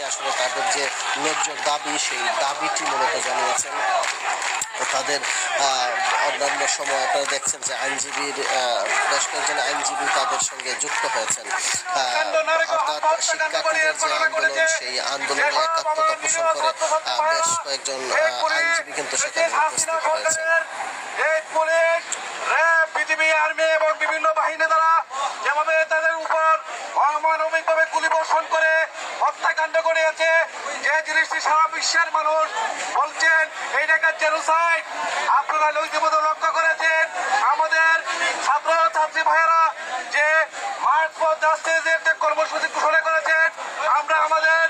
এসে আসলে তাদের যে ন্যায্য দাবি সেই দাবিটি মূলত জানিয়েছেন। তাদের অন্যান্য সময় আপনারা দেখছেন যে আইনজীবীর বেশ কয়েকজন আইনজীবী তাদের সঙ্গে যুক্ত হয়েছেন। আহ, অর্থাৎ শিক্ষার্থীদের যে আন্দোলন সেই আন্দোলনে একাত্মতা পোষণ করে আহ, বেশ কয়েকজন আইনজীবী কিন্তু সেখানে উপস্থিত হয়েছেন। জিনিসটি সারা বিশ্বের মানুষ বলছেন এইটাকে জেনোসাইড আপনারা ইতিমধ্যে লক্ষ্য করেছেন। আমাদের ছাত্র ছাত্রী ভাইয়েরা যে মার্চ ফর জাস্টিসের যে কর্মসূচি ঘোষণা করেছেন, আমরা আমাদের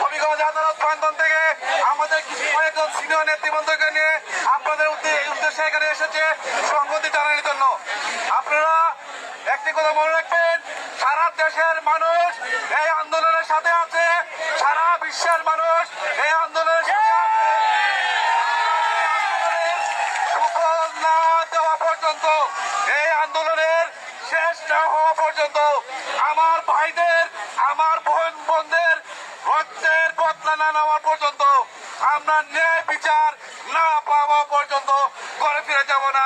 হবিগঞ্জ আদালত প্রান্তন থেকে আমাদের কিছু কয়েকজন সিনিয়র নেতৃবৃন্দকে নিয়ে আপনাদের উদ্দে- উদ্দেশ্যে এখানে এসেছে সংহতি জানানোর জন্য। আপনারা একটি কথা মনে রাখবেন, সারা দেশের মানুষ বিশ্বের মানুষ। এই আন্দোলনের সুফল না দেওয়া পর্যন্ত এই আন্দোলনের শেষ না হওয়া পর্যন্ত আমার ভাইদের আমার বোন বোনদের রক্তের বদলা না নেওয়া পর্যন্ত আমরা ন্যায় বিচার না পাওয়া পর্যন্ত ঘরে ফিরে যাব না।